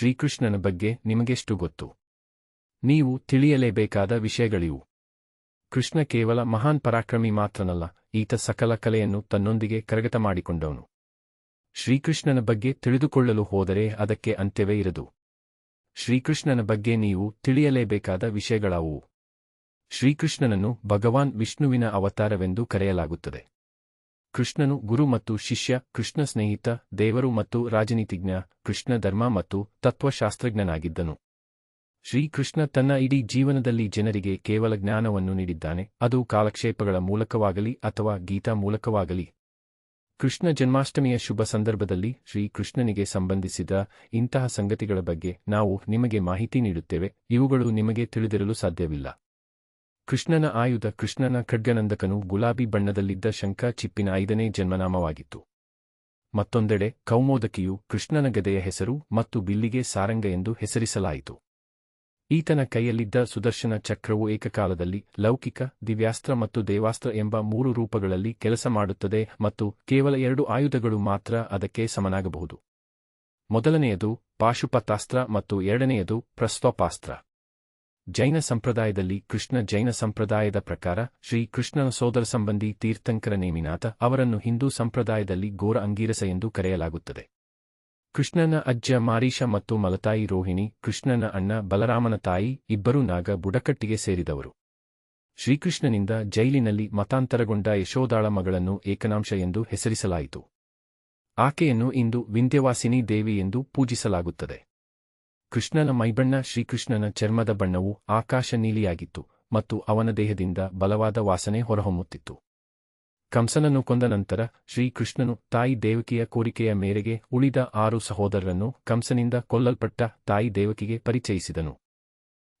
ಶ್ರೀಕೃಷ್ಣನ ಬಗ್ಗೆ ನಿಮಗೆಷ್ಟು ಗೊತ್ತು? ನೀವು ತಿಳಿಯಲೇಬೇಕಾದ ವಿಷಯಗಳಿವು. ಕೃಷ್ಣ ಕೇವಲ ಮಹಾನ್ ಪರಾಕ್ರಮಿ ಮಾತ್ರನಲ್ಲ, ಈತ ಸಕಲ ಕಲೆಯನ್ನು ತನ್ನೊಂದಿಗೆ ಕರಗತ ಮಾಡಿಕೊಂಡವನು. ಶ್ರೀಕೃಷ್ಣನ ಬಗ್ಗೆ ತಿಳಿದುಕೊಳ್ಳಲು ಹೋದರೆ ಅದಕ್ಕೆ ಅಂತ್ಯವೇ ಇರದು. ಶ್ರೀಕೃಷ್ಣನ ಬಗ್ಗೆ ನೀವು ತಿಳಿಯಲೇಬೇಕಾದ ವಿಷಯಗಳಾವುವು ಶ್ರೀಕೃಷ್ಣನನ್ನು ಭಗವಾನ್ ವಿಷ್ಣುವಿನ ಅವತಾರವೆಂದು ಕರೆಯಲಾಗುತ್ತದೆ. ಕೃಷ್ಣನು ಗುರು ಮತ್ತು ಶಿಷ್ಯ, ಕೃಷ್ಣ ಸ್ನೇಹಿತ, ದೇವರು ಮತ್ತು ರಾಜನೀತಿಜ್ಞ, ಕೃಷ್ಣ ಧರ್ಮ ಮತ್ತು ತತ್ವಶಾಸ್ತ್ರಜ್ಞನಾಗಿದ್ದನು. ಶ್ರೀಕೃಷ್ಣ ತನ್ನ ಇಡೀ ಜೀವನದಲ್ಲಿ ಜನರಿಗೆ ಕೇವಲ ಜ್ಞಾನವನ್ನು ನೀಡಿದ್ದಾನೆ, ಅದು ಕಾಲಕ್ಷೇಪಗಳ ಮೂಲಕವಾಗಲಿ ಅಥವಾ ಗೀತಾ ಮೂಲಕವಾಗಲಿ. ಕೃಷ್ಣ ಜನ್ಮಾಷ್ಟಮಿಯ ಶುಭ ಸಂದರ್ಭದಲ್ಲಿ ಶ್ರೀಕೃಷ್ಣನಿಗೆ ಸಂಬಂಧಿಸಿದ ಇಂತಹ ಸಂಗತಿಗಳ ಬಗ್ಗೆ ನಾವು ನಿಮಗೆ ಮಾಹಿತಿ ನೀಡುತ್ತೇವೆ, ಇವುಗಳು ನಿಮಗೆ ತಿಳಿದಿರಲು ಸಾಧ್ಯವಿಲ್ಲ. ಕೃಷ್ಣನ ಆಯುಧ ಕೃಷ್ಣನ ಖಡ್ಗನಂದಕನು ಗುಲಾಬಿ ಬಣ್ಣದಲ್ಲಿದ್ದ ಶಂಖ ಚಿಪ್ಪಿನ ಐದನೇ ಜನ್ಮನಾಮವಾಗಿತ್ತು. ಮತ್ತೊಂದೆಡೆ ಕೌಮೋದಕಿಯು ಕೃಷ್ಣನ ಗದೆಯ ಹೆಸರು ಮತ್ತು ಬಿಲ್ಲಿಗೆ ಸಾರಂಗ ಎಂದು ಹೆಸರಿಸಲಾಯಿತು. ಈತನ ಕೈಯಲ್ಲಿದ್ದ ಸುದರ್ಶನ ಚಕ್ರವು ಏಕಕಾಲದಲ್ಲಿ ಲೌಕಿಕ, ದಿವ್ಯಾಸ್ತ್ರ ಮತ್ತು ದೇವಾಸ್ತ್ರ ಎಂಬ ಮೂರು ರೂಪಗಳಲ್ಲಿ ಕೆಲಸ ಮಾಡುತ್ತದೆ ಮತ್ತು ಕೇವಲ ಎರಡು ಆಯುಧಗಳು ಮಾತ್ರ ಅದಕ್ಕೆ ಸಮನಾಗಬಹುದು. ಮೊದಲನೆಯದು ಪಾಶುಪತಾಸ್ತ್ರ ಮತ್ತು ಎರಡನೆಯದು ಪ್ರಸ್ತೋಪಾಸ್ತ್ರ ಜೈನ ಸಂಪ್ರದಾಯದಲ್ಲಿ ಕೃಷ್ಣ ಜೈನ ಸಂಪ್ರದಾಯದ ಪ್ರಕಾರ ಶ್ರೀ ಕೃಷ್ಣನ ಸೋದರ ಸಂಬಂಧಿ ತೀರ್ಥಂಕರ ನೇಮಿನಾಥ ಅವರನ್ನು ಹಿಂದೂ ಸಂಪ್ರದಾಯದಲ್ಲಿ ಗೋರ ಅಂಗೀರಸ ಎಂದು ಕರೆಯಲಾಗುತ್ತದೆ. ಕೃಷ್ಣನ ಅಜ್ಜ ಮಾರೀಶ ಮತ್ತು ಮಲತಾಯಿ ರೋಹಿಣಿ, ಕೃಷ್ಣನ ಅಣ್ಣ ಬಲರಾಮನ ತಾಯಿ ಇಬ್ಬರೂ ನಾಗ ಬುಡಕಟ್ಟಿಗೆ ಸೇರಿದವರು. ಶ್ರೀಕೃಷ್ಣನಿಂದ ಜೈಲಿನಲ್ಲಿ ಮತಾಂತರಗೊಂಡ ಯಶೋದಾಳ ಮಗಳನ್ನು ಏಕನಾಂಶ ಎಂದು ಹೆಸರಿಸಲಾಯಿತು. ಆಕೆಯನ್ನು ಇಂದು ವಿಂಧ್ಯವಾಸಿನಿ ದೇವಿ ಎಂದು ಪೂಜಿಸಲಾಗುತ್ತದೆ. ಕೃಷ್ಣನ ಮೈಬಣ್ಣ ಶ್ರೀಕೃಷ್ಣನ ಚರ್ಮದ ಬಣ್ಣವು ಆಕಾಶ ನೀಲಿಯಾಗಿತ್ತು ಮತ್ತು ಅವನ ದೇಹದಿಂದ ಬಲವಾದ ವಾಸನೆ ಹೊರಹೊಮ್ಮುತ್ತಿತ್ತು. ಕಂಸನನ್ನು ಕೊಂದ ನಂತರ ಶ್ರೀಕೃಷ್ಣನು ತಾಯಿ ದೇವಕಿಯ ಕೋರಿಕೆಯ ಮೇರೆಗೆ ಉಳಿದ ಆರು ಸಹೋದರರನ್ನು ಕಂಸನಿಂದ ಕೊಲ್ಲಲ್ಪಟ್ಟ ತಾಯಿ ದೇವಕಿಗೆ ಪರಿಚಯಿಸಿದನು.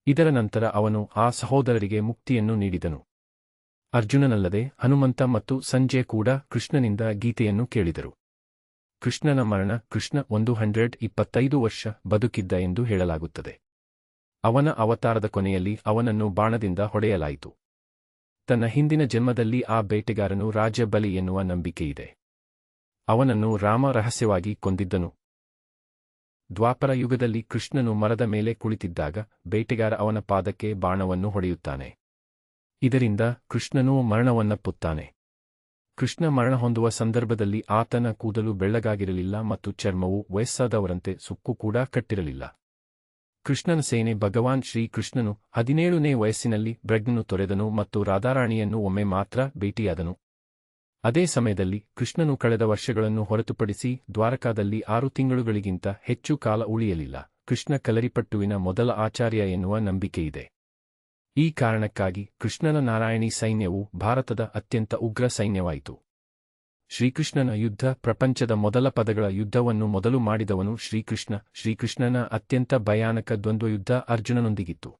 ಇದರ ನಂತರ ಅವನು ಆ ಸಹೋದರರಿಗೆ ಮುಕ್ತಿಯನ್ನು ನೀಡಿದನು. ಅರ್ಜುನನಲ್ಲದೆ ಹನುಮಂತ ಮತ್ತು ಸಂಜೆ ಕೂಡ ಕೃಷ್ಣನಿಂದ ಗೀತೆಯನ್ನು ಕೇಳಿದರು. ಕೃಷ್ಣನ ಮರಣ ಕೃಷ್ಣ ಒಂದು ಹಂಡ್ರೆಡ್ ಇಪ್ಪತ್ತೈದು ವರ್ಷ ಬದುಕಿದ್ದ ಎಂದು ಹೇಳಲಾಗುತ್ತದೆ. ಅವನ ಅವತಾರದ ಕೊನೆಯಲ್ಲಿ ಅವನನ್ನು ಬಾಣದಿಂದ ಹೊಡೆಯಲಾಯಿತು. ತನ್ನ ಹಿಂದಿನ ಜನ್ಮದಲ್ಲಿ ಆ ಬೇಟೆಗಾರನು ರಾಜ ಬಲಿ ಎನ್ನುವ ನಂಬಿಕೆಯಿದೆ. ಅವನನ್ನು ರಾಮ ರಹಸ್ಯವಾಗಿ ಕೊಂದಿದ್ದನು. ದ್ವಾಪರ ಯುಗದಲ್ಲಿ ಕೃಷ್ಣನು ಮರದ ಮೇಲೆ ಕುಳಿತಿದ್ದಾಗ ಬೇಟೆಗಾರ ಅವನ ಪಾದಕ್ಕೆ ಬಾಣವನ್ನು ಹೊಡೆಯುತ್ತಾನೆ. ಇದರಿಂದ ಕೃಷ್ಣನೂ ಮರಣವನ್ನಪ್ಪುತ್ತಾನೆ. ಕೃಷ್ಣ ಮರಣ ಹೊಂದುವ ಸಂದರ್ಭದಲ್ಲಿ ಆತನ ಕೂದಲು ಬೆಳ್ಳಗಾಗಿರಲಿಲ್ಲ ಮತ್ತು ಚರ್ಮವು ವಯಸ್ಸಾದವರಂತೆ ಸುಕ್ಕು ಕೂಡ ಕಟ್ಟಿರಲಿಲ್ಲ. ಕೃಷ್ಣನ ಸೇನೆ ಭಗವಾನ್ ಶ್ರೀಕೃಷ್ಣನು ಹದಿನೇಳನೇ ವಯಸ್ಸಿನಲ್ಲಿ ಬ್ರಗ್ನನ್ನು ತೊರೆದನು ಮತ್ತು ರಾಧಾರಾಣಿಯನ್ನು ಒಮ್ಮೆ ಮಾತ್ರ ಭೇಟಿಯಾದನು. ಅದೇ ಸಮಯದಲ್ಲಿ ಕೃಷ್ಣನು ಕಳೆದ ವರ್ಷಗಳನ್ನು ಹೊರತುಪಡಿಸಿ ದ್ವಾರಕಾದಲ್ಲಿ ಆರು ತಿಂಗಳುಗಳಿಗಿಂತ ಹೆಚ್ಚು ಕಾಲ ಉಳಿಯಲಿಲ್ಲ. ಕೃಷ್ಣ ಕಲರಿಪಟ್ಟುವಿನ ಮೊದಲ ಆಚಾರ್ಯ ಎನ್ನುವ ನಂಬಿಕೆಯಿದೆ. ಈ ಕಾರಣಕ್ಕಾಗಿ ಕೃಷ್ಣನ ನಾರಾಯಣಿ ಸೈನ್ಯವು ಭಾರತದ ಅತ್ಯಂತ ಉಗ್ರ ಸೈನ್ಯವಾಯಿತು. ಶ್ರೀಕೃಷ್ಣನ ಯುದ್ಧ ಪ್ರಪಂಚದ ಮೊದಲ ಪದಗಳ ಯುದ್ಧವನ್ನು ಮೊದಲು ಮಾಡಿದವನು ಶ್ರೀಕೃಷ್ಣ. ಶ್ರೀಕೃಷ್ಣನ ಅತ್ಯಂತ ಭಯಾನಕ ದ್ವಂದ್ವಯುದ್ಧ ಅರ್ಜುನನೊಂದಿಗಿತ್ತು.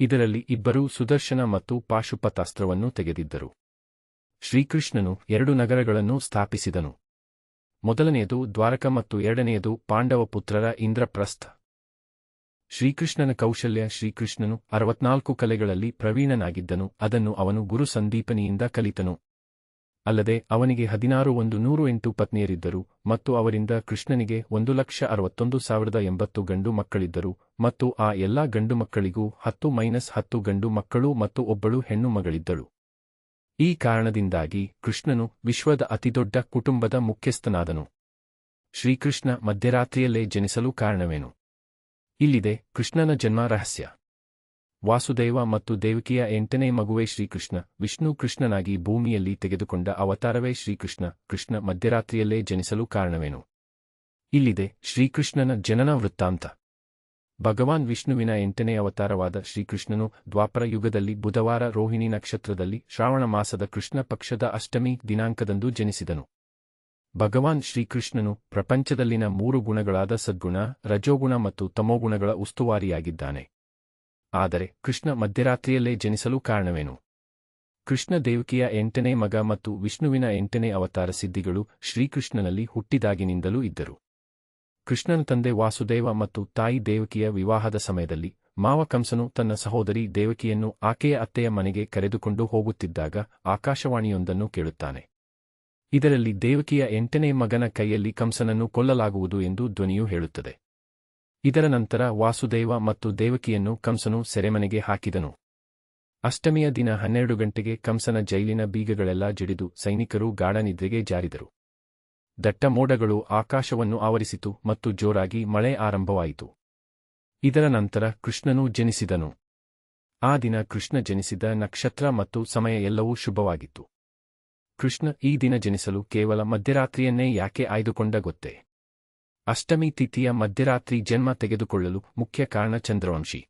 ಇದರಲ್ಲಿ ಇಬ್ಬರೂ ಸುದರ್ಶನ ಮತ್ತು ಪಾಶುಪತಾಸ್ತ್ರವನ್ನು ತೆಗೆದಿದ್ದರು. ಶ್ರೀಕೃಷ್ಣನು ಎರಡು ನಗರಗಳನ್ನು ಸ್ಥಾಪಿಸಿದನು. ಮೊದಲನೆಯದು ದ್ವಾರಕ ಮತ್ತು ಎರಡನೆಯದು ಪಾಂಡವಪುತ್ರರ ಇಂದ್ರಪ್ರಸ್ಥ. ಶ್ರೀಕೃಷ್ಣನ ಕೌಶಲ್ಯ ಶ್ರೀಕೃಷ್ಣನು ಅರವತ್ನಾಲ್ಕು ಕಲೆಗಳಲ್ಲಿ ಪ್ರವೀಣನಾಗಿದ್ದನು, ಅದನ್ನು ಅವನು ಗುರು ಸಂದೀಪನಿಯಿಂದ ಕಲಿತನು. ಅಲ್ಲದೆ ಅವನಿಗೆ ಹದಿನಾರು ಒಂದು ನೂರು ಎಂಟು ಪತ್ನಿಯರಿದ್ದರು ಮತ್ತು ಅವರಿಂದ ಕೃಷ್ಣನಿಗೆ ಒಂದು ಲಕ್ಷ ಅರವತ್ತೊಂದು ಸಾವಿರದ ಎಂಬತ್ತು ಗಂಡು ಮಕ್ಕಳಿದ್ದರು ಮತ್ತು ಆ ಎಲ್ಲಾ ಗಂಡು ಮಕ್ಕಳಿಗೂ ಹತ್ತು ಮೈನಸ್ ಹತ್ತು ಗಂಡು ಮಕ್ಕಳು ಮತ್ತು ಒಬ್ಬಳು ಹೆಣ್ಣು ಮಗಳಿದ್ದಳು. ಈ ಕಾರಣದಿಂದಾಗಿ ಕೃಷ್ಣನು ವಿಶ್ವದ ಅತಿದೊಡ್ಡ ಕುಟುಂಬದ ಮುಖ್ಯಸ್ಥನಾದನು. ಶ್ರೀಕೃಷ್ಣ ಮಧ್ಯರಾತ್ರಿಯಲ್ಲೇ ಜನಿಸಲು ಕಾರಣವೇನು? ಇಲ್ಲಿದೆ ಕೃಷ್ಣನ ಜನ್ಮ ರಹಸ್ಯ. ವಾಸುದೇವ ಮತ್ತು ದೇವಕಿಯ ಎಂಟನೇ ಮಗುವೇ ಶ್ರೀಕೃಷ್ಣ. ವಿಷ್ಣು ಕೃಷ್ಣನಾಗಿ ಭೂಮಿಯಲ್ಲಿ ತೆಗೆದುಕೊಂಡ ಅವತಾರವೇ ಶ್ರೀಕೃಷ್ಣ. ಕೃಷ್ಣ ಮಧ್ಯರಾತ್ರಿಯಲ್ಲೇ ಜನಿಸಲು ಕಾರಣವೇನು? ಇಲ್ಲಿದೆ ಶ್ರೀಕೃಷ್ಣನ ಜನನ ವೃತ್ತಾಂತ. ಭಗವಾನ್ ವಿಷ್ಣುವಿನ ಎಂಟನೇ ಅವತಾರವಾದ ಶ್ರೀಕೃಷ್ಣನು ದ್ವಾಪರ ಯುಗದಲ್ಲಿ ಬುಧವಾರ ರೋಹಿಣಿ ನಕ್ಷತ್ರದಲ್ಲಿ ಶ್ರಾವಣ ಮಾಸದ ಕೃಷ್ಣ ಪಕ್ಷದ ಅಷ್ಟಮಿ ದಿನಾಂಕದಂದು ಜನಿಸಿದನು. ಭಗವಾನ್ ಶ್ರೀಕೃಷ್ಣನು ಪ್ರಪಂಚದಲ್ಲಿನ ಮೂರು ಗುಣಗಳಾದ ಸದ್ಗುಣ, ರಜೋಗುಣ ಮತ್ತು ತಮೋಗುಣಗಳ ಉಸ್ತುವಾರಿಯಾಗಿದ್ದಾನೆ. ಆದರೆ ಕೃಷ್ಣ ಮಧ್ಯರಾತ್ರಿಯಲ್ಲೇ ಜನಿಸಲು ಕಾರಣವೇನು? ಕೃಷ್ಣ ದೇವಕಿಯ ಎಂಟನೇ ಮಗ ಮತ್ತು ವಿಷ್ಣುವಿನ ಎಂಟನೇ ಅವತಾರ ಸಿದ್ಧಿಗಳು ಶ್ರೀಕೃಷ್ಣನಲ್ಲಿ ಹುಟ್ಟಿದಾಗಿನಿಂದಲೂ ಇದ್ದರು. ಕೃಷ್ಣನ ತಂದೆ ವಾಸುದೇವ ಮತ್ತು ತಾಯಿ ದೇವಕಿಯ ವಿವಾಹದ ಸಮಯದಲ್ಲಿ ಮಾವ ಕಂಸನು ತನ್ನ ಸಹೋದರಿ ದೇವಕಿಯನ್ನು ಆಕೆಯ ಅತ್ತೆಯ ಮನೆಗೆ ಕರೆದುಕೊಂಡು ಹೋಗುತ್ತಿದ್ದಾಗ ಆಕಾಶವಾಣಿಯೊಂದನ್ನು ಕೇಳುತ್ತಾನೆ. ಇದರಲ್ಲಿ ದೇವಕಿಯ ಎಂಟನೇ ಮಗನ ಕೈಯಲ್ಲಿ ಕಂಸನನ್ನು ಕೊಲ್ಲಲಾಗುವುದು ಎಂದು ಧ್ವನಿಯು ಹೇಳುತ್ತದೆ. ಇದರ ನಂತರ ವಾಸುದೇವ ಮತ್ತು ದೇವಕಿಯನ್ನು ಕಂಸನು ಸೆರೆಮನೆಗೆ ಹಾಕಿದನು. ಅಷ್ಟಮಿಯ ದಿನ ಹನ್ನೆರಡು ಗಂಟೆಗೆ ಕಂಸನ ಜೈಲಿನ ಬೀಗಗಳೆಲ್ಲ ಜಿಡಿದು ಸೈನಿಕರು ಗಾಢನಿದ್ರೆಗೆ ಜಾರಿದರು. ದಟ್ಟ ಮೋಡಗಳು ಆಕಾಶವನ್ನು ಆವರಿಸಿತು ಮತ್ತು ಜೋರಾಗಿ ಮಳೆ ಆರಂಭವಾಯಿತು. ಇದರ ನಂತರ ಕೃಷ್ಣನು ಜನಿಸಿದನು. ಆ ದಿನ ಕೃಷ್ಣ ಜನಿಸಿದ ನಕ್ಷತ್ರ ಮತ್ತು ಸಮಯ ಎಲ್ಲವೂ ಶುಭವಾಗಿತ್ತು. ಕೃಷ್ಣ ಈ ದಿನ ಜನಿಸಲು ಕೇವಲ ಮಧ್ಯರಾತ್ರಿಯನ್ನೇ ಯಾಕೆ ಆಯ್ದುಕೊಂಡ ಗೊತ್ತೇ? ಅಷ್ಟಮಿ ತಿಥಿಯ ಮಧ್ಯರಾತ್ರಿ ಜನ್ಮ ತೆಗೆದುಕೊಳ್ಳಲು ಮುಖ್ಯ ಕಾರಣ ಚಂದ್ರವಂಶಿ.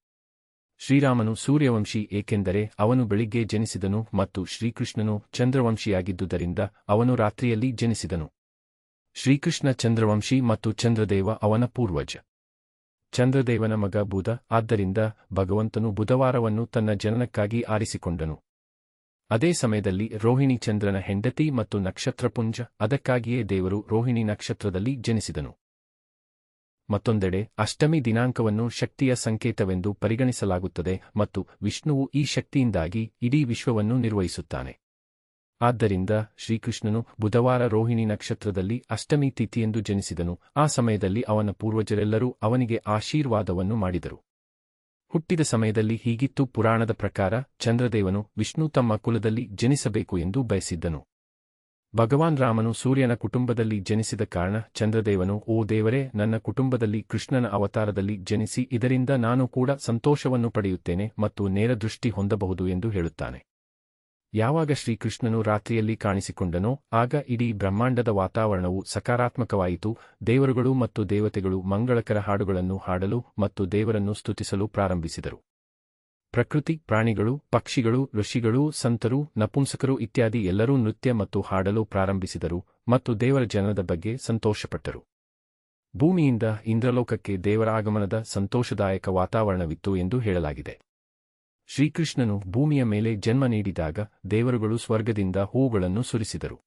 ಶ್ರೀರಾಮನು ಸೂರ್ಯವಂಶಿ ಏಕೆಂದರೆ ಅವನು ಬೆಳಿಗ್ಗೆ ಜನಿಸಿದನು ಮತ್ತು ಶ್ರೀಕೃಷ್ಣನು ಚಂದ್ರವಂಶಿಯಾಗಿದ್ದುದರಿಂದ ಅವನು ರಾತ್ರಿಯಲ್ಲಿ ಜನಿಸಿದನು. ಶ್ರೀಕೃಷ್ಣ ಚಂದ್ರವಂಶಿ ಮತ್ತು ಚಂದ್ರದೇವ ಅವನ ಪೂರ್ವಜ. ಚಂದ್ರದೇವನ ಮಗ ಬುಧ, ಆದ್ದರಿಂದ ಭಗವಂತನು ಬುಧವಾರವನ್ನು ತನ್ನ ಜನನಕ್ಕಾಗಿ ಆರಿಸಿಕೊಂಡನು. ಅದೇ ಸಮಯದಲ್ಲಿ ರೋಹಿಣಿ ಚಂದ್ರನ ಹೆಂಡತಿ ಮತ್ತು ನಕ್ಷತ್ರಪುಂಜ ಅದಕ್ಕಾಗಿಯೇ ದೇವರು ರೋಹಿಣಿ ನಕ್ಷತ್ರದಲ್ಲಿ ಜನಿಸಿದನು. ಮತ್ತೊಂದೆಡೆ, ಅಷ್ಟಮಿ ದಿನಾಂಕವನ್ನು ಶಕ್ತಿಯ ಸಂಕೇತವೆಂದು ಪರಿಗಣಿಸಲಾಗುತ್ತದೆ ಮತ್ತು ವಿಷ್ಣುವು ಈ ಶಕ್ತಿಯಿಂದಾಗಿ ಇಡೀ ವಿಶ್ವವನ್ನು ನಿರ್ವಹಿಸುತ್ತಾನೆ. ಆದ್ದರಿಂದ ಶ್ರೀಕೃಷ್ಣನು ಬುಧವಾರ ರೋಹಿಣಿ ನಕ್ಷತ್ರದಲ್ಲಿ ಅಷ್ಟಮಿ ತಿಥಿಯೆಂದು ಜನಿಸಿದನು, ಆ ಸಮಯದಲ್ಲಿ ಅವನ ಪೂರ್ವಜರೆಲ್ಲರೂ ಅವನಿಗೆ ಆಶೀರ್ವಾದವನ್ನು ಮಾಡಿದರು. ಹುಟ್ಟಿದ ಸಮಯದಲ್ಲಿ ಹೀಗಿತ್ತು ಪುರಾಣದ ಪ್ರಕಾರ ಚಂದ್ರದೇವನು ವಿಷ್ಣು ತಮ್ಮ ಕುಲದಲ್ಲಿ ಜನಿಸಬೇಕು ಎಂದು ಬಯಸಿದ್ದನು. ಭಗವಾನ್ ರಾಮನು ಸೂರ್ಯನ ಕುಟುಂಬದಲ್ಲಿ ಜನಿಸಿದ ಕಾರಣ ಚಂದ್ರದೇವನು, ಓ ದೇವರೇ, ನನ್ನ ಕುಟುಂಬದಲ್ಲಿ ಕೃಷ್ಣನ ಅವತಾರದಲ್ಲಿ ಜನಿಸಿ ಇದರಿಂದ ನಾನು ಕೂಡ ಸಂತೋಷವನ್ನು ಪಡೆಯುತ್ತೇನೆ ಮತ್ತು ನೇರದೃಷ್ಟಿ ಹೊಂದಬಹುದು ಎಂದು ಹೇಳುತ್ತಾನೆ. ಯಾವಾಗ ಶ್ರೀಕೃಷ್ಣನು ರಾತ್ರಿಯಲ್ಲಿ ಕಾಣಿಸಿಕೊಂಡನೋ, ಆಗ ಇಡೀ ಬ್ರಹ್ಮಾಂಡದ ವಾತಾವರಣವು ಸಕಾರಾತ್ಮಕವಾಯಿತು, ದೇವರುಗಳು ಮತ್ತು ದೇವತೆಗಳು ಮಂಗಳಕರ ಹಾಡುಗಳನ್ನು ಹಾಡಲು ಮತ್ತು ದೇವರನ್ನು ಸ್ತುತಿಸಲು ಪ್ರಾರಂಭಿಸಿದರು. ಪ್ರಕೃತಿ, ಪ್ರಾಣಿಗಳು, ಪಕ್ಷಿಗಳು, ಋಷಿಗಳು, ಸಂತರು, ನಪುಂಸಕರು ಇತ್ಯಾದಿ ಎಲ್ಲರೂ ನೃತ್ಯ ಮತ್ತು ಹಾಡಲು ಪ್ರಾರಂಭಿಸಿದರು ಮತ್ತು ದೇವರ ಜನದ ಬಗ್ಗೆ ಸಂತೋಷಪಟ್ಟರು. ಭೂಮಿಯಿಂದ ಇಂದ್ರಲೋಕಕ್ಕೆ ದೇವರ ಆಗಮನದ ಸಂತೋಷದಾಯಕ ವಾತಾವರಣವಿತ್ತು ಎಂದು ಹೇಳಲಾಗಿದೆ. ಶ್ರೀಕೃಷ್ಣನು ಭೂಮಿಯ ಮೇಲೆ ಜನ್ಮ ನೀಡಿದಾಗ ದೇವರುಗಳು ಸ್ವರ್ಗದಿಂದ ಹೂಗಳನ್ನು ಸುರಿಸಿದರು.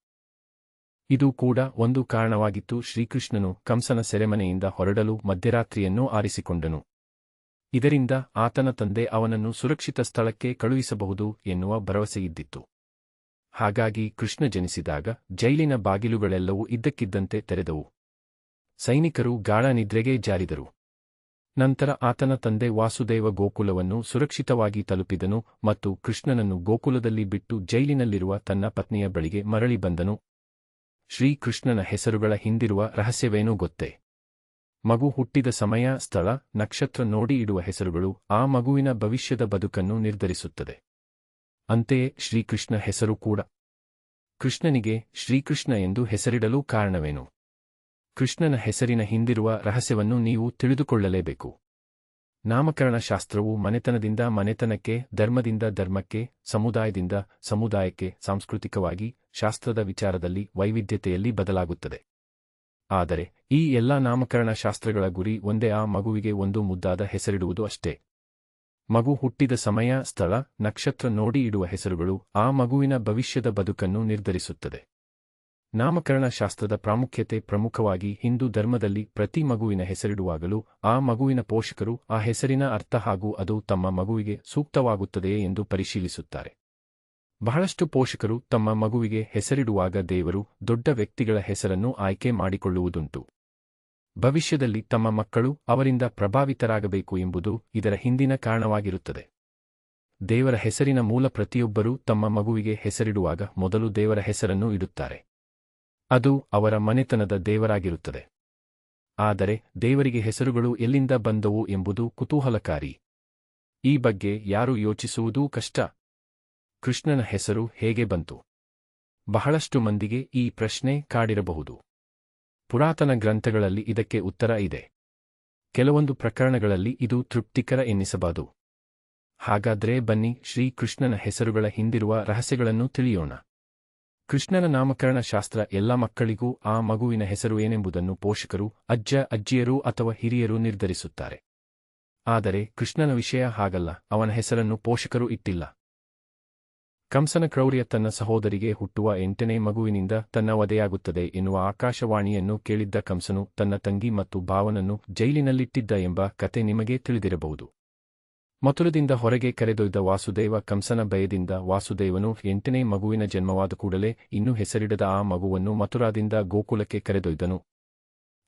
ಇದು ಕೂಡ ಒಂದು ಕಾರಣವಾಗಿತ್ತು ಶ್ರೀಕೃಷ್ಣನು ಕಂಸನ ಸೆರೆಮನೆಯಿಂದ ಹೊರಡಲು ಮಧ್ಯರಾತ್ರಿಯನ್ನು ಆರಿಸಿಕೊಂಡನು. ಇದರಿಂದ ಆತನ ತಂದೆ ಅವನನ್ನು ಸುರಕ್ಷಿತ ಸ್ಥಳಕ್ಕೆ ಕಳುಹಿಸಬಹುದು ಎನ್ನುವ ಭರವಸೆಯಿದ್ದಿತ್ತು. ಹಾಗಾಗಿ ಕೃಷ್ಣ ಜನಿಸಿದಾಗ ಜೈಲಿನ ಬಾಗಿಲುಗಳೆಲ್ಲವೂ ಇದ್ದಕ್ಕಿದ್ದಂತೆ ತೆರೆದವು. ಸೈನಿಕರು ಗಾಢ ನಿದ್ರೆಗೆ ಜಾರಿದರು. ನಂತರ ಆತನ ತಂದೆ ವಾಸುದೇವ ಗೋಕುಲವನ್ನು ಸುರಕ್ಷಿತವಾಗಿ ತಲುಪಿದನು ಮತ್ತು ಕೃಷ್ಣನನ್ನು ಗೋಕುಲದಲ್ಲಿ ಬಿಟ್ಟು ಜೈಲಿನಲ್ಲಿರುವ ತನ್ನ ಪತ್ನಿಯ ಬಳಿಗೆ ಮರಳಿ ಬಂದನು. ಶ್ರೀಕೃಷ್ಣನ ಹೆಸರುಗಳ ಹಿಂದಿರುವ ರಹಸ್ಯವೇನೂ ಗೊತ್ತೇ? ಮಗು ಹುಟ್ಟಿದ ಸಮಯ, ಸ್ಥಳ, ನಕ್ಷತ್ರ ನೋಡಿ ಇಡುವ ಹೆಸರುಗಳು ಆ ಮಗುವಿನ ಭವಿಷ್ಯದ ಬದುಕನ್ನು ನಿರ್ಧರಿಸುತ್ತದೆ. ಅಂತೆಯೇ ಶ್ರೀಕೃಷ್ಣ ಹೆಸರು ಕೂಡ. ಕೃಷ್ಣನಿಗೆ ಶ್ರೀಕೃಷ್ಣ ಎಂದು ಹೆಸರಿಡಲು ಕಾರಣವೇನು? ಕೃಷ್ಣನ ಹೆಸರಿನ ಹಿಂದಿರುವ ರಹಸ್ಯವನ್ನು ನೀವು ತಿಳಿದುಕೊಳ್ಳಲೇಬೇಕು. ನಾಮಕರಣ ಶಾಸ್ತ್ರವು ಮನೆತನದಿಂದ ಮನೆತನಕ್ಕೆ, ಧರ್ಮದಿಂದ ಧರ್ಮಕ್ಕೆ, ಸಮುದಾಯದಿಂದ ಸಮುದಾಯಕ್ಕೆ ಸಾಂಸ್ಕೃತಿಕವಾಗಿ, ಶಾಸ್ತ್ರದ ವಿಚಾರದಲ್ಲಿ, ವೈವಿಧ್ಯತೆಯಲ್ಲಿ ಬದಲಾಗುತ್ತದೆ. ಆದರೆ, ಈ ಎಲ್ಲಾ ನಾಮಕರಣ ಶಾಸ್ತ್ರಗಳ ಗುರಿ ಒಂದೇ ಆ ಮಗುವಿಗೆ ಒಂದು ಮುದ್ದಾದ ಹೆಸರಿಡುವುದು ಅಷ್ಟೇ. ಮಗು ಹುಟ್ಟಿದ ಸಮಯ, ಸ್ಥಳ, ನಕ್ಷತ್ರ ನೋಡಿ ಇಡುವ ಹೆಸರುಗಳು ಆ ಮಗುವಿನ ಭವಿಷ್ಯದ ಬದುಕನ್ನು ನಿರ್ಧರಿಸುತ್ತದೆ. ನಾಮಕರಣ ಶಾಸ್ತ್ರದ ಪ್ರಾಮುಖ್ಯತೆ ಪ್ರಮುಖವಾಗಿ ಹಿಂದೂ ಧರ್ಮದಲ್ಲಿ ಪ್ರತಿ ಮಗುವಿನ ಹೆಸರಿಡುವಾಗಲೂ ಆ ಮಗುವಿನ ಪೋಷಕರು ಆ ಹೆಸರಿನ ಅರ್ಥ ಹಾಗೂ ಅದು ತಮ್ಮ ಮಗುವಿಗೆ ಸೂಕ್ತವಾಗುತ್ತದೆಯೇ ಎಂದು ಪರಿಶೀಲಿಸುತ್ತಾರೆ. ಬಹಳಷ್ಟು ಪೋಷಕರು ತಮ್ಮ ಮಗುವಿಗೆ ಹೆಸರಿಡುವಾಗ ದೇವರು ದೊಡ್ಡ ವ್ಯಕ್ತಿಗಳ ಹೆಸರನ್ನು ಆಯ್ಕೆ ಮಾಡಿಕೊಳ್ಳುವುದುಂಟು. ಭವಿಷ್ಯದಲ್ಲಿ ತಮ್ಮ ಮಕ್ಕಳು ಅವರಿಂದ ಪ್ರಭಾವಿತರಾಗಬೇಕು ಎಂಬುದು ಇದರ ಹಿಂದಿನ ಕಾರಣವಾಗಿರುತ್ತದೆ. ದೇವರ ಹೆಸರಿನ ಮೂಲ ಪ್ರತಿಯೊಬ್ಬರೂ ತಮ್ಮ ಮಗುವಿಗೆ ಹೆಸರಿಡುವಾಗ ಮೊದಲು ದೇವರ ಹೆಸರನ್ನು ಇಡುತ್ತಾರೆ. ಅದು ಅವರ ಮನೆತನದ ದೇವರಾಗಿರುತ್ತದೆ. ಆದರೆ ದೇವರಿಗೆ ಹೆಸರುಗಳು ಎಲ್ಲಿಂದ ಬಂದವು ಎಂಬುದು ಕುತೂಹಲಕಾರಿ. ಈ ಬಗ್ಗೆ ಯಾರು ಯೋಚಿಸುವುದೂ ಕಷ್ಟ. ಕೃಷ್ಣನ ಹೆಸರು ಹೇಗೆ ಬಂತು? ಬಹಳಷ್ಟು ಮಂದಿಗೆ ಈ ಪ್ರಶ್ನೆ ಕಾಡಿರಬಹುದು. ಪುರಾತನ ಗ್ರಂಥಗಳಲ್ಲಿ ಇದಕ್ಕೆ ಉತ್ತರ ಇದೆ. ಕೆಲವೊಂದು ಪ್ರಕರಣಗಳಲ್ಲಿ ಇದು ತೃಪ್ತಿಕರ ಎನ್ನಿಸಬಾದು. ಹಾಗಾದ್ರೆ ಬನ್ನಿ ಶ್ರೀಕೃಷ್ಣನ ಹೆಸರುಗಳ ಹಿಂದಿರುವ ರಹಸ್ಯಗಳನ್ನು ತಿಳಿಯೋಣ. ಕೃಷ್ಣನ ನಾಮಕರಣ ಶಾಸ್ತ್ರ ಎಲ್ಲ ಮಕ್ಕಳಿಗೂ ಆ ಮಗುವಿನ ಹೆಸರು ಏನೆಂಬುದನ್ನು ಪೋಷಕರು, ಅಜ್ಜ, ಅಜ್ಜಿಯರು ಅಥವಾ ಹಿರಿಯರು ನಿರ್ಧರಿಸುತ್ತಾರೆ. ಆದರೆ ಕೃಷ್ಣನ ವಿಷಯ ಹಾಗಲ್ಲ, ಅವನ ಹೆಸರನ್ನು ಪೋಷಕರು ಇಟ್ಟಿಲ್ಲ. ಕಂಸನ ಕ್ರೌರ್ಯ ತನ್ನ ಸಹೋದರಿಗೆ ಹುಟ್ಟುವ ಎಂಟನೇ ಮಗುವಿನಿಂದ ತನ್ನ ವಧೆಯಾಗುತ್ತದೆ ಎನ್ನುವ ಆಕಾಶವಾಣಿಯನ್ನು ಕೇಳಿದ್ದ ಕಂಸನು ತನ್ನ ತಂಗಿ ಮತ್ತು ಭಾವನನ್ನು ಜೈಲಿನಲ್ಲಿಟ್ಟಿದ್ದ ಎಂಬ ಕತೆ ನಿಮಗೆ ತಿಳಿದಿರಬಹುದು. ಮಥುರದಿಂದ ಹೊರಗೆ ಕರೆದೊಯ್ದ ವಾಸುದೇವ ಕಂಸನ ಭಯದಿಂದ ವಾಸುದೇವನು ಎಂಟನೇ ಮಗುವಿನ ಜನ್ಮವಾದ ಕೂಡಲೇ ಇನ್ನೂ ಹೆಸರಿಡದ ಆ ಮಗುವನ್ನು ಮಥುರಾದಿಂದ ಗೋಕುಲಕ್ಕೆ ಕರೆದೊಯ್ದನು.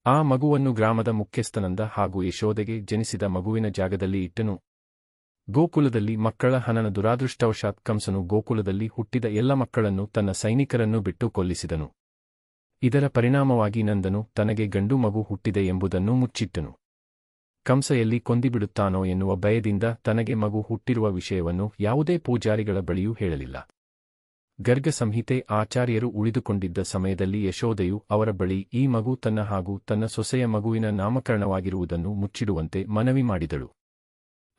ಆ ಮಗುವನ್ನು ಗ್ರಾಮದ ಮುಖ್ಯಸ್ಥನಂದ ಹಾಗೂ ಯಶೋಧೆಗೆ ಜನಿಸಿದ ಮಗುವಿನ ಜಾಗದಲ್ಲಿ ಇಟ್ಟನು. ಗೋಕುಲದಲ್ಲಿ ಮಕ್ಕಳ ಹನನ ದುರಾದೃಷ್ಟವಶಾತ್ ಕಂಸನು ಗೋಕುಲದಲ್ಲಿ ಹುಟ್ಟಿದ ಎಲ್ಲ ಮಕ್ಕಳನ್ನು ತನ್ನ ಸೈನಿಕರನ್ನು ಬಿಟ್ಟು ಕೊಲ್ಲಿಸಿದನು. ಇದರ ಪರಿಣಾಮವಾಗಿ ನಂದನು ತನಗೆ ಗಂಡು ಮಗು ಹುಟ್ಟಿದೆ ಎಂಬುದನ್ನು ಮುಚ್ಚಿಟ್ಟನು. ಕಂಸ ಎಲ್ಲಿ ಕೊಂದಿಬಿಡುತ್ತಾನೋ ಎನ್ನುವ ಭಯದಿಂದ ತನಗೆ ಮಗು ಹುಟ್ಟಿರುವ ವಿಷಯವನ್ನು ಯಾವುದೇ ಪೂಜಾರಿಗಳ ಬಳಿಯೂ ಹೇಳಲಿಲ್ಲ. ಗರ್ಗ ಸಂಹಿತೆ ಆಚಾರ್ಯರು ಉಳಿದುಕೊಂಡಿದ್ದ ಸಮಯದಲ್ಲಿ ಯಶೋದೆಯು ಅವರ ಬಳಿ ಈ ಮಗು ತನ್ನ ಹಾಗೂ ತನ್ನ ಸೊಸೆಯ ಮಗುವಿನ ನಾಮಕರಣವಾಗಿರುವುದನ್ನು ಮುಚ್ಚಿಡುವಂತೆ ಮನವಿ ಮಾಡಿದಳು.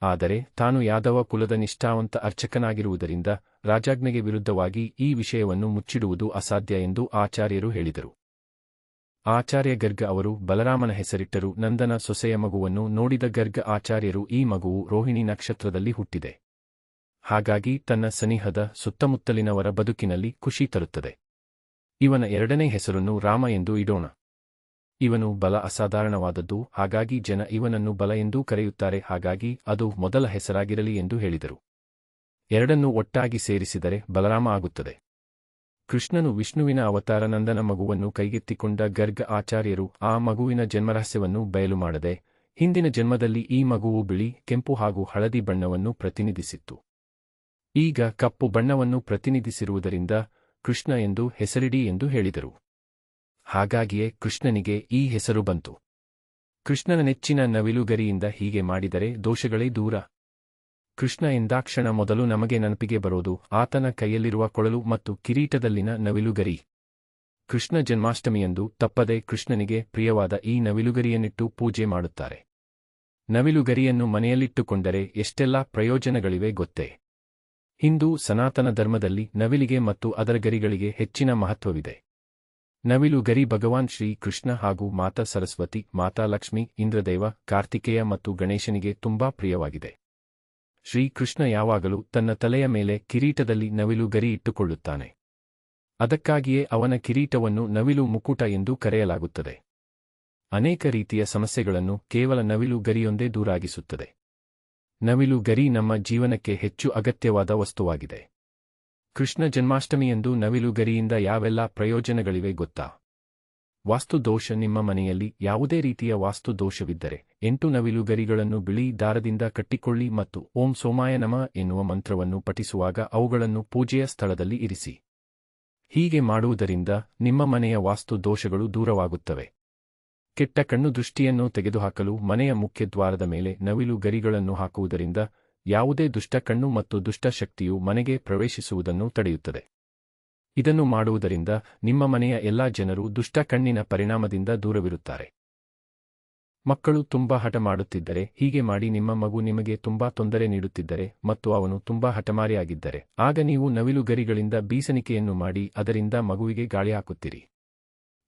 ಆದರೆ ತಾನು ಯಾದವ ಕುಲದ ನಿಷ್ಠಾವಂತ ಅರ್ಚಕನಾಗಿರುವುದರಿಂದ ರಾಜಾಜ್ಞೆಗೆ ವಿರುದ್ಧವಾಗಿ ಈ ವಿಷಯವನ್ನು ಮುಚ್ಚಿಡುವುದು ಅಸಾಧ್ಯ ಎಂದು ಆಚಾರ್ಯರು ಹೇಳಿದರು. ಆಚಾರ್ಯ ಗರ್ಗ ಅವರು ಬಲರಾಮನ ಹೆಸರಿಟ್ಟರು ನಂದನ ಸೊಸೆಯ ಮಗುವನ್ನು ನೋಡಿದ ಗರ್ಗ ಆಚಾರ್ಯರು ಈ ಮಗುವು ರೋಹಿಣಿ ನಕ್ಷತ್ರದಲ್ಲಿ ಹುಟ್ಟಿದೆ. ಹಾಗಾಗಿ ತನ್ನ ಸನಿಹದ ಸುತ್ತಮುತ್ತಲಿನವರ ಬದುಕಿನಲ್ಲಿ ಖುಷಿ ತರುತ್ತದೆ. ಇವನ ಎರಡನೇ ಹೆಸರನ್ನು ರಾಮ ಎಂದು ಇಡೋಣ. ಇವನು ಬಲ ಅಸಾಧಾರಣವಾದದ್ದು, ಹಾಗಾಗಿ ಜನ ಇವನನ್ನು ಬಲ ಎಂದೂ ಕರೆಯುತ್ತಾರೆ, ಹಾಗಾಗಿ ಅದು ಮೊದಲ ಹೆಸರಾಗಿರಲಿ ಎಂದು ಹೇಳಿದರು. ಎರಡನ್ನೂ ಒಟ್ಟಾಗಿ ಸೇರಿಸಿದರೆ ಬಲರಾಮ ಆಗುತ್ತದೆ. ಕೃಷ್ಣನು ವಿಷ್ಣುವಿನ ಅವತಾರ ನಂದನ ಮಗುವನ್ನು ಕೈಗೆತ್ತಿಕೊಂಡ ಗರ್ಗ ಆಚಾರ್ಯರು ಆ ಮಗುವಿನ ಜನ್ಮರಹಸ್ಯವನ್ನು ಬಯಲು ಮಾಡದೆ, ಹಿಂದಿನ ಜನ್ಮದಲ್ಲಿ ಈ ಮಗುವು ಬಿಳಿ, ಕೆಂಪು ಹಾಗೂ ಹಳದಿ ಬಣ್ಣವನ್ನು ಪ್ರತಿನಿಧಿಸಿತ್ತು. ಈಗ ಕಪ್ಪು ಬಣ್ಣವನ್ನು ಪ್ರತಿನಿಧಿಸಿರುವುದರಿಂದ ಕೃಷ್ಣ ಎಂದು ಹೆಸರಿಡಿ ಎಂದು ಹೇಳಿದರು. ಹಾಗಾಗಿಯೇ ಕೃಷ್ಣನಿಗೆ ಈ ಹೆಸರು ಬಂತು. ಕೃಷ್ಣನ ನೆಚ್ಚಿನ ನವಿಲುಗರಿಯಿಂದ ಹೀಗೆ ಮಾಡಿದರೆ ದೋಷಗಳೇ ದೂರ. ಕೃಷ್ಣ ಎಂದಾಕ್ಷಣ ಮೊದಲು ನಮಗೆ ನೆನಪಿಗೆ ಬರೋದು ಆತನ ಕೈಯಲ್ಲಿರುವ ಕೊಳಲು ಮತ್ತು ಕಿರೀಟದಲ್ಲಿನ ನವಿಲುಗರಿ. ಕೃಷ್ಣ ಜನ್ಮಾಷ್ಟಮಿಯಂದು ತಪ್ಪದೆ ಕೃಷ್ಣನಿಗೆ ಪ್ರಿಯವಾದ ಈ ನವಿಲುಗರಿಯನ್ನಿಟ್ಟು ಪೂಜೆ ಮಾಡುತ್ತಾರೆ. ನವಿಲುಗರಿಯನ್ನು ಮನೆಯಲ್ಲಿಟ್ಟುಕೊಂಡರೆ ಎಷ್ಟೆಲ್ಲಾ ಪ್ರಯೋಜನಗಳಿವೆ ಗೊತ್ತೇ. ಹಿಂದೂ ಸನಾತನ ಧರ್ಮದಲ್ಲಿ ನವಿಲಿಗೆ ಮತ್ತು ಅದರ ಗರಿಗಳಿಗೆ ಹೆಚ್ಚಿನ ಮಹತ್ವವಿದೆ. ನವಿಲು ಗರಿ ಭಗವಾನ್ ಶ್ರೀ ಕೃಷ್ಣ ಹಾಗೂ ಮಾತಾ ಸರಸ್ವತಿ, ಮಾತಾ ಲಕ್ಷ್ಮಿ, ಇಂದ್ರದೇವ, ಕಾರ್ತಿಕೇಯ ಮತ್ತು ಗಣೇಶನಿಗೆ ತುಂಬಾ ಪ್ರಿಯವಾಗಿದೆ. ಶ್ರೀಕೃಷ್ಣ ಯಾವಾಗಲೂ ತನ್ನ ತಲೆಯ ಮೇಲೆ ಕಿರೀಟದಲ್ಲಿ ನವಿಲು ಗರಿ ಇಟ್ಟುಕೊಳ್ಳುತ್ತಾನೆ. ಅದಕ್ಕಾಗಿಯೇ ಅವನ ಕಿರೀಟವನ್ನು ನವಿಲು ಮುಕುಟ ಎಂದು ಕರೆಯಲಾಗುತ್ತದೆ. ಅನೇಕ ರೀತಿಯ ಸಮಸ್ಯೆಗಳನ್ನು ಕೇವಲ ನವಿಲು ಗರಿಯೊಂದೇ ದೂರಾಗಿಸುತ್ತದೆ. ನವಿಲು ಗರಿ ನಮ್ಮ ಜೀವನಕ್ಕೆ ಹೆಚ್ಚು ಅಗತ್ಯವಾದ ವಸ್ತುವಾಗಿದೆ. ಕೃಷ್ಣ ಜನ್ಮಾಷ್ಟಮಿಯಂದು ನವಿಲು ಗರಿಯಿಂದ ಯಾವೆಲ್ಲ ಪ್ರಯೋಜನಗಳಿವೆ ಗೊತ್ತಾ? ವಾಸ್ತು ದೋಷ ನಿಮ್ಮ ಮನೆಯಲ್ಲಿ ಯಾವುದೇ ರೀತಿಯ ವಾಸ್ತು ದೋಷವಿದ್ದರೆ ಎಂಟು ನವಿಲು ಗರಿಗಳನ್ನು ಬಿಳಿ ದಾರದಿಂದ ಕಟ್ಟಿಕೊಳ್ಳಿ ಮತ್ತು ಓಂ ಸೋಮಾಯ ನಮ ಎನ್ನುವ ಮಂತ್ರವನ್ನು ಪಠಿಸುವಾಗ ಅವುಗಳನ್ನು ಪೂಜೆಯ ಸ್ಥಳದಲ್ಲಿ ಇರಿಸಿ. ಹೀಗೆ ಮಾಡುವುದರಿಂದ ನಿಮ್ಮ ಮನೆಯ ವಾಸ್ತು ದೋಷಗಳು ದೂರವಾಗುತ್ತವೆ. ಕೆಟ್ಟ ಕಣ್ಣು ದೃಷ್ಟಿಯನ್ನು ತೆಗೆದುಹಾಕಲು ಮನೆಯ ಮುಖ್ಯದ್ವಾರದ ಮೇಲೆ ನವಿಲು ಗರಿಗಳನ್ನು ಹಾಕುವುದರಿಂದ ಯಾವುದೇ ದುಷ್ಟ ಕಣ್ಣು ಮತ್ತು ದುಷ್ಟ ಶಕ್ತಿಯು ಮನೆಗೆ ಪ್ರವೇಶಿಸುವುದನ್ನು ತಡೆಯುತ್ತದೆ. ಇದನ್ನು ಮಾಡುವುದರಿಂದ ನಿಮ್ಮ ಮನೆಯ ಎಲ್ಲಾ ಜನರು ದುಷ್ಟ ಕಣ್ಣಿನ ಪರಿಣಾಮದಿಂದ ದೂರವಿರುತ್ತಾರೆ. ಮಕ್ಕಳು ತುಂಬಾ ಹಠ ಮಾಡುತ್ತಿದ್ದರೆ ಹೀಗೆ ಮಾಡಿ ನಿಮ್ಮ ಮಗು ನಿಮಗೆ ತುಂಬಾ ತೊಂದರೆ ನೀಡುತ್ತಿದ್ದರೆ ಮತ್ತು ಅವನು ತುಂಬಾ ಹಠಮಾರಿಯಾಗಿದ್ದರೆ, ಆಗ ನೀವು ನವಿಲು ಗರಿಗಳಿಂದ ಬೀಸಣಿಕೆಯನ್ನು ಮಾಡಿ ಅದರಿಂದ ಮಗುವಿಗೆ ಗಾಳಿ ಹಾಕುತ್ತೀರಿ.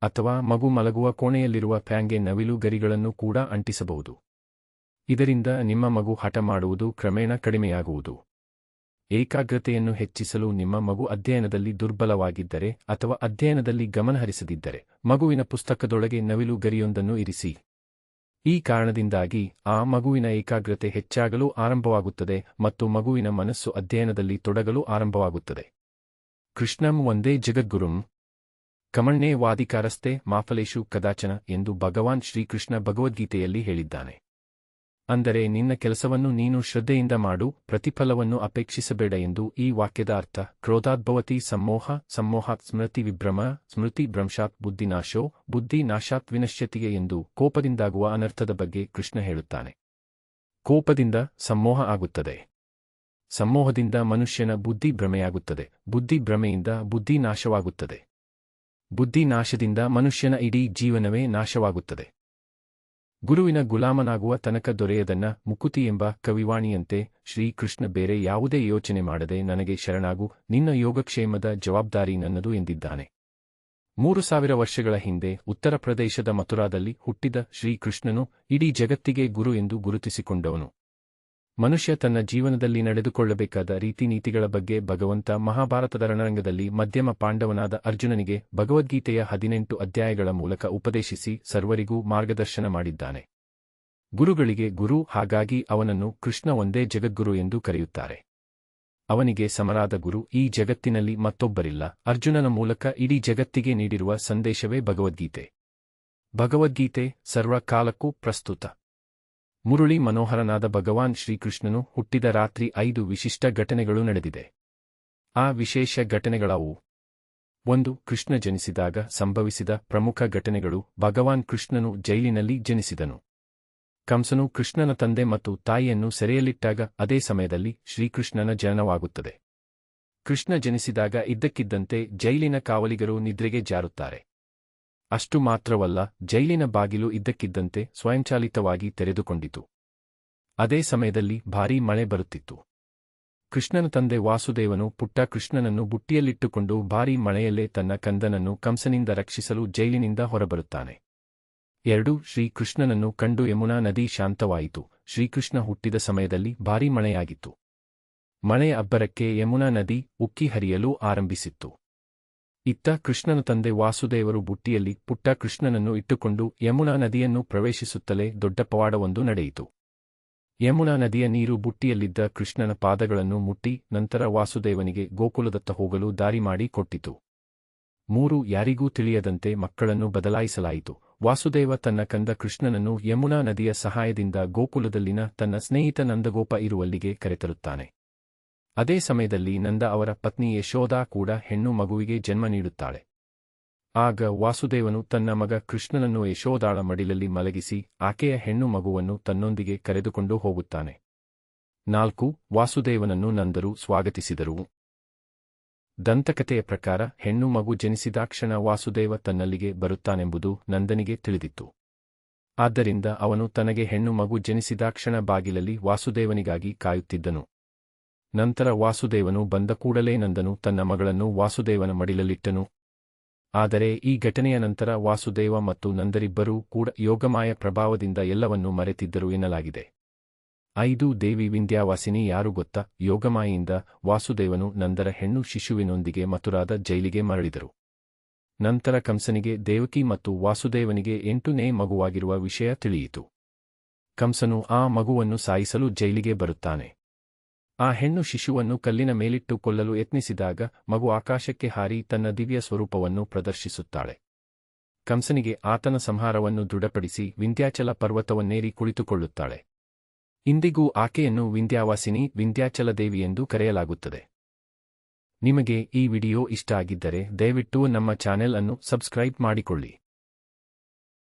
ಅಥವಾ ಮಗು ಮಲಗುವ ಕೋಣೆಯಲ್ಲಿರುವ ಫ್ಯಾಂಗೆ ನವಿಲು ಗರಿಗಳನ್ನು ಕೂಡ ಅಂಟಿಸಬಹುದು. ಇದರಿಂದ ನಿಮ್ಮ ಮಗು ಹಠ ಮಾಡುವುದು ಕ್ರಮೇಣ ಕಡಿಮೆಯಾಗುವುದು. ಏಕಾಗ್ರತೆಯನ್ನು ಹೆಚ್ಚಿಸಲು ನಿಮ್ಮ ಮಗು ಅಧ್ಯಯನದಲ್ಲಿ ದುರ್ಬಲವಾಗಿದ್ದರೆ ಅಥವಾ ಅಧ್ಯಯನದಲ್ಲಿ ಗಮನಹರಿಸದಿದ್ದರೆ ಮಗುವಿನ ಪುಸ್ತಕದೊಳಗೆ ನವಿಲು ಗರಿಯೊಂದನ್ನು ಇರಿಸಿ. ಈ ಕಾರಣದಿಂದಾಗಿ ಆ ಮಗುವಿನ ಏಕಾಗ್ರತೆ ಹೆಚ್ಚಾಗಲು ಆರಂಭವಾಗುತ್ತದೆ ಮತ್ತು ಮಗುವಿನ ಮನಸ್ಸು ಅಧ್ಯಯನದಲ್ಲಿ ತೊಡಗಲು ಆರಂಭವಾಗುತ್ತದೆ. ಕೃಷ್ಣಂ ಒಂದೇ ಜಗದ್ಗುರುಂ. ಕಮಣ್ಣೇ ವಾದಿಕಾರಸ್ತೆ ಮಾಫಲೇಶು ಕದಾಚನ ಎಂದು ಭಗವಾನ್ ಶ್ರೀಕೃಷ್ಣ ಭಗವದ್ಗೀತೆಯಲ್ಲಿ ಹೇಳಿದ್ದಾನೆ. ಅಂದರೆ ನಿನ್ನ ಕೆಲಸವನ್ನು ನೀನು ಶ್ರದ್ಧೆಯಿಂದ ಮಾಡು, ಪ್ರತಿಫಲವನ್ನು ಅಪೇಕ್ಷಿಸಬೇಡ ಎಂದು ಈ ವಾಕ್ಯದ ಅರ್ಥ. ಕ್ರೋಧಾದ್ಭವತಿ ಸಮ್ಮೋಹ, ಸಮ್ಮೋಹಾತ್ ಸ್ಮೃತಿ ವಿಭ್ರಮ, ಸ್ಮೃತಿ ಭ್ರಂಶಾತ್ ಬುದ್ಧಿನಾಶೋ ಬುದ್ಧಿ ನಾಶಾತ್ ವಿನಶ್ಯತಿಗೆ ಎಂದು ಕೋಪದಿಂದಾಗುವ ಅನರ್ಥದ ಬಗ್ಗೆ ಕೃಷ್ಣ ಹೇಳುತ್ತಾನೆ. ಕೋಪದಿಂದ ಸಮ್ಮೋಹ ಆಗುತ್ತದೆ. ಸಮ್ಮೋಹದಿಂದ ಮನುಷ್ಯನ ಬುದ್ಧಿ ಭ್ರಮೆಯಾಗುತ್ತದೆ. ಬುದ್ಧಿ ಭ್ರಮೆಯಿಂದ ಬುದ್ಧಿ ನಾಶವಾಗುತ್ತದೆ. ಬುದ್ಧಿ ನಾಶದಿಂದ ಮನುಷ್ಯನ ಇಡೀ ಜೀವನವೇ ನಾಶವಾಗುತ್ತದೆ. ಗುರುವಿನ ಗುಲಾಮನಾಗುವ ತನಕ ದೊರೆಯದನ್ನ ಮುಕುತಿ ಎಂಬ ಕವಿವಾಣಿಯಂತೆ ಶ್ರೀಕೃಷ್ಣ ಬೇರೆ ಯಾವುದೇ ಯೋಚನೆ ಮಾಡದೆ ನನಗೆ ಶರಣಾಗು, ನಿನ್ನ ಯೋಗಕ್ಷೇಮದ ಜವಾಬ್ದಾರಿ ನನ್ನದು ಎಂದಿದ್ದಾನೆ. ಮೂರು ಸಾವಿರ ವರ್ಷಗಳ ಹಿಂದೆ ಉತ್ತರ ಪ್ರದೇಶದ ಮಥುರಾದಲ್ಲಿ ಹುಟ್ಟಿದ ಶ್ರೀಕೃಷ್ಣನು ಇಡೀ ಜಗತ್ತಿಗೆ ಗುರು ಎಂದು ಗುರುತಿಸಿಕೊಂಡವನು. ಮನುಷ್ಯ ತನ್ನ ಜೀವನದಲ್ಲಿ ನಡೆದುಕೊಳ್ಳಬೇಕಾದ ರೀತಿ ನೀತಿಗಳ ಬಗ್ಗೆ ಭಗವಂತ ಮಹಾಭಾರತದ ರಣರಂಗದಲ್ಲಿ ಮಧ್ಯಮ ಪಾಂಡವನಾದ ಅರ್ಜುನನಿಗೆ ಭಗವದ್ಗೀತೆಯ ಹದಿನೆಂಟು ಅಧ್ಯಾಯಗಳ ಮೂಲಕ ಉಪದೇಶಿಸಿ ಸರ್ವರಿಗೂ ಮಾರ್ಗದರ್ಶನ ಮಾಡಿದ್ದಾನೆ. ಗುರುಗಳಿಗೆ ಗುರು ಹಾಗಾಗಿ ಅವನನ್ನು ಕೃಷ್ಣ ಒಂದೇ ಜಗದ್ಗುರು ಎಂದು ಕರೆಯುತ್ತಾರೆ. ಅವನಿಗೆ ಸಮರಾದ ಗುರು ಈ ಜಗತ್ತಿನಲ್ಲಿ ಮತ್ತೊಬ್ಬರಿಲ್ಲ. ಅರ್ಜುನನ ಮೂಲಕ ಇಡೀ ಜಗತ್ತಿಗೆ ನೀಡಿರುವ ಸಂದೇಶವೇ ಭಗವದ್ಗೀತೆ. ಭಗವದ್ಗೀತೆ ಸರ್ವಕಾಲಕ್ಕೂ ಪ್ರಸ್ತುತ. ಮುರುಳಿ ಮನೋಹರನಾದ ಭಗವಾನ್ ಶ್ರೀಕೃಷ್ಣನು ಹುಟ್ಟಿದ ರಾತ್ರಿ ಐದು ವಿಶಿಷ್ಟ ಘಟನೆಗಳು ನಡೆದಿದೆ. ಆ ವಿಶೇಷ ಘಟನೆಗಳವು ಒಂದು, ಕೃಷ್ಣ ಜನಿಸಿದಾಗ ಸಂಭವಿಸಿದ ಪ್ರಮುಖ ಘಟನೆಗಳು ಭಗವಾನ್ ಕೃಷ್ಣನು ಜೈಲಿನಲ್ಲಿ ಜನಿಸಿದನು. ಕಂಸನು ಕೃಷ್ಣನ ತಂದೆ ಮತ್ತು ತಾಯಿಯನ್ನು ಸೆರೆಯಲ್ಲಿಟ್ಟಾಗ ಅದೇ ಸಮಯದಲ್ಲಿ ಶ್ರೀಕೃಷ್ಣನ ಜನನವಾಗುತ್ತದೆ. ಕೃಷ್ಣ ಜನಿಸಿದಾಗ ಇದ್ದಕ್ಕಿದ್ದಂತೆ ಜೈಲಿನ ಕಾವಲಿಗರು ನಿದ್ರೆಗೆ ಜಾರುತ್ತಾರೆ. ಅಷ್ಟು ಮಾತ್ರವಲ್ಲ, ಜೈಲಿನ ಬಾಗಿಲು ಇದ್ದಕ್ಕಿದ್ದಂತೆ ಸ್ವಯಂಚಾಲಿತವಾಗಿ ತೆರೆದುಕೊಂಡಿತು. ಅದೇ ಸಮಯದಲ್ಲಿ ಭಾರೀ ಮಳೆ ಬರುತ್ತಿತ್ತು. ಕೃಷ್ಣನ ತಂದೆ ವಾಸುದೇವನು ಪುಟ್ಟ ಕೃಷ್ಣನನ್ನು ಬುಟ್ಟಿಯಲ್ಲಿಟ್ಟುಕೊಂಡು ಭಾರೀ ಮಳೆಯಲ್ಲೇ ತನ್ನ ಕಂದನನ್ನು ಕಂಸನಿಂದ ರಕ್ಷಿಸಲು ಜೈಲಿನಿಂದ ಹೊರಬರುತ್ತಾನೆ. ಎರಡು, ಶ್ರೀಕೃಷ್ಣನನ್ನು ಕಂಡು ಯಮುನಾ ನದಿ ಶಾಂತವಾಯಿತು. ಶ್ರೀಕೃಷ್ಣ ಹುಟ್ಟಿದ ಸಮಯದಲ್ಲಿ ಭಾರೀ ಮಳೆಯಾಗಿತ್ತು. ಮಳೆಯ ಅಬ್ಬರಕ್ಕೆ ಯಮುನಾ ನದಿ ಉಕ್ಕಿ ಹರಿಯಲು ಆರಂಭಿಸಿತ್ತು. ಇತ್ತ ಕೃಷ್ಣನ ತಂದೆ ವಾಸುದೇವರು ಬುಟ್ಟಿಯಲ್ಲಿ ಪುಟ್ಟ ಕೃಷ್ಣನನ್ನು ಇಟ್ಟುಕೊಂಡು ಯಮುನಾ ನದಿಯನ್ನು ಪ್ರವೇಶಿಸುತ್ತಲೇ ದೊಡ್ಡ ಪವಾಡವೊಂದು ನಡೆಯಿತು. ಯಮುನಾ ನದಿಯ ನೀರು ಬುಟ್ಟಿಯಲ್ಲಿದ್ದ ಕೃಷ್ಣನ ಪಾದಗಳನ್ನು ಮುಟ್ಟಿ ನಂತರ ವಾಸುದೇವನಿಗೆ ಗೋಕುಲದತ್ತ ಹೋಗಲು ದಾರಿ ಮಾಡಿ ಕೊಟ್ಟಿತು. ಮೂರು ಯಾರಿಗೂ ತಿಳಿಯದಂತೆ ಮಕ್ಕಳನ್ನು ಬದಲಾಯಿಸಲಾಯಿತು. ವಾಸುದೇವ ತನ್ನ ಕಂದ ಕೃಷ್ಣನನ್ನು ಯಮುನಾ ನದಿಯ ಸಹಾಯದಿಂದ ಗೋಕುಲದಲ್ಲಿನ ತನ್ನ ಸ್ನೇಹಿತ ನಂದಗೋಪ ಇರುವಲ್ಲಿಗೆ ಕರೆತರುತ್ತಾನೆ. ಅದೇ ಸಮಯದಲ್ಲಿ ನಂದ ಅವರ ಪತ್ನಿ ಯಶೋದಾ ಕೂಡ ಹೆಣ್ಣು ಮಗುವಿಗೆ ಜನ್ಮ ನೀಡುತ್ತಾಳೆ. ಆಗ ವಾಸುದೇವನು ತನ್ನ ಮಗ ಕೃಷ್ಣನನ್ನು ಯಶೋದಾಳ ಮಡಿಲಲ್ಲಿ ಮಲಗಿಸಿ ಆಕೆಯ ಹೆಣ್ಣು ಮಗುವನ್ನು ತನ್ನೊಂದಿಗೆ ಕರೆದುಕೊಂಡು ಹೋಗುತ್ತಾನೆ. ನಾಲ್ಕು, ವಾಸುದೇವನನ್ನು ನಂದರು ಸ್ವಾಗತಿಸಿದರು. ದಂತಕಥೆಯ ಪ್ರಕಾರ ಹೆಣ್ಣು ಮಗು ಜನಿಸಿದಾಕ್ಷಣ ವಾಸುದೇವ ತನ್ನಲ್ಲಿಗೆ ಬರುತ್ತಾನೆಂಬುದು ನಂದನಿಗೆ ತಿಳಿದಿತ್ತು. ಆದ್ದರಿಂದ ಅವನು ತನಗೆ ಹೆಣ್ಣು ಮಗು ಜನಿಸಿದಾಕ್ಷಣ ಬಾಗಿಲಲ್ಲಿ ವಾಸುದೇವನಿಗಾಗಿ ಕಾಯುತ್ತಿದ್ದನು. ನಂತರ ವಾಸುದೇವನು ಬಂದ ಕೂಡಲೇ ನಂದನು ತನ್ನ ಮಗಳನ್ನು ವಾಸುದೇವನ ಮಡಿಲಲ್ಲಿಟ್ಟನು. ಆದರೆ ಈ ಘಟನೆಯ ನಂತರ ವಾಸುದೇವ ಮತ್ತು ನಂದರಿಬ್ಬರೂ ಕೂಡ ಯೋಗಮಾಯ ಪ್ರಭಾವದಿಂದ ಎಲ್ಲವನ್ನೂ ಮರೆತಿದ್ದರು ಎನ್ನಲಾಗಿದೆ. ಐದು ದೇವಿ ವಿಂಧ್ಯಾವಾಸಿನಿ ಯಾರು ಗೊತ್ತಾ? ಯೋಗಮಾಯಿಯಿಂದ ವಾಸುದೇವನು ನಂದರ ಹೆಣ್ಣು ಶಿಶುವಿನೊಂದಿಗೆ ಮಥುರಾದ ಜೈಲಿಗೆ ಮರಳಿದರು. ನಂತರ ಕಂಸನಿಗೆ ದೇವಕಿ ಮತ್ತು ವಾಸುದೇವನಿಗೆ ಎಂಟನೇ ಮಗುವಾಗಿರುವ ವಿಷಯ ತಿಳಿಯಿತು. ಕಂಸನು ಆ ಮಗುವನ್ನು ಸಾಯಿಸಲು ಜೈಲಿಗೆ ಬರುತ್ತಾನೆ. ಆ ಹೆಣ್ಣು ಶಿಶುವನ್ನು ಕಲ್ಲಿನ ಮೇಲಿಟ್ಟು ಕೊಲ್ಲಲು ಯತ್ನಿಸಿದಾಗ ಮಗು ಆಕಾಶಕ್ಕೆ ಹಾರಿ ತನ್ನ ದಿವ್ಯ ಸ್ವರೂಪವನ್ನು ಪ್ರದರ್ಶಿಸುತ್ತಾಳೆ. ಕಂಸನಿಗೆ ಆತನ ಸಂಹಾರವನ್ನು ದೃಢಪಡಿಸಿ ವಿಂಧ್ಯಾಚಲ ಪರ್ವತವನ್ನೇರಿ ಕುಳಿತುಕೊಳ್ಳುತ್ತಾಳೆ. ಇಂದಿಗೂ ಆಕೆಯನ್ನು ವಿಂಧ್ಯಾವಾಸಿನಿ, ವಿಂಧ್ಯಾಚಲ ದೇವಿ ಎಂದು ಕರೆಯಲಾಗುತ್ತದೆ. ನಿಮಗೆ ಈ ವಿಡಿಯೋ ಇಷ್ಟ ಆಗಿದ್ದರೆ ದಯವಿಟ್ಟು ನಮ್ಮ ಚಾನೆಲ್ ಅನ್ನು ಸಬ್ಸ್ಕ್ರೈಬ್ ಮಾಡಿಕೊಳ್ಳಿ.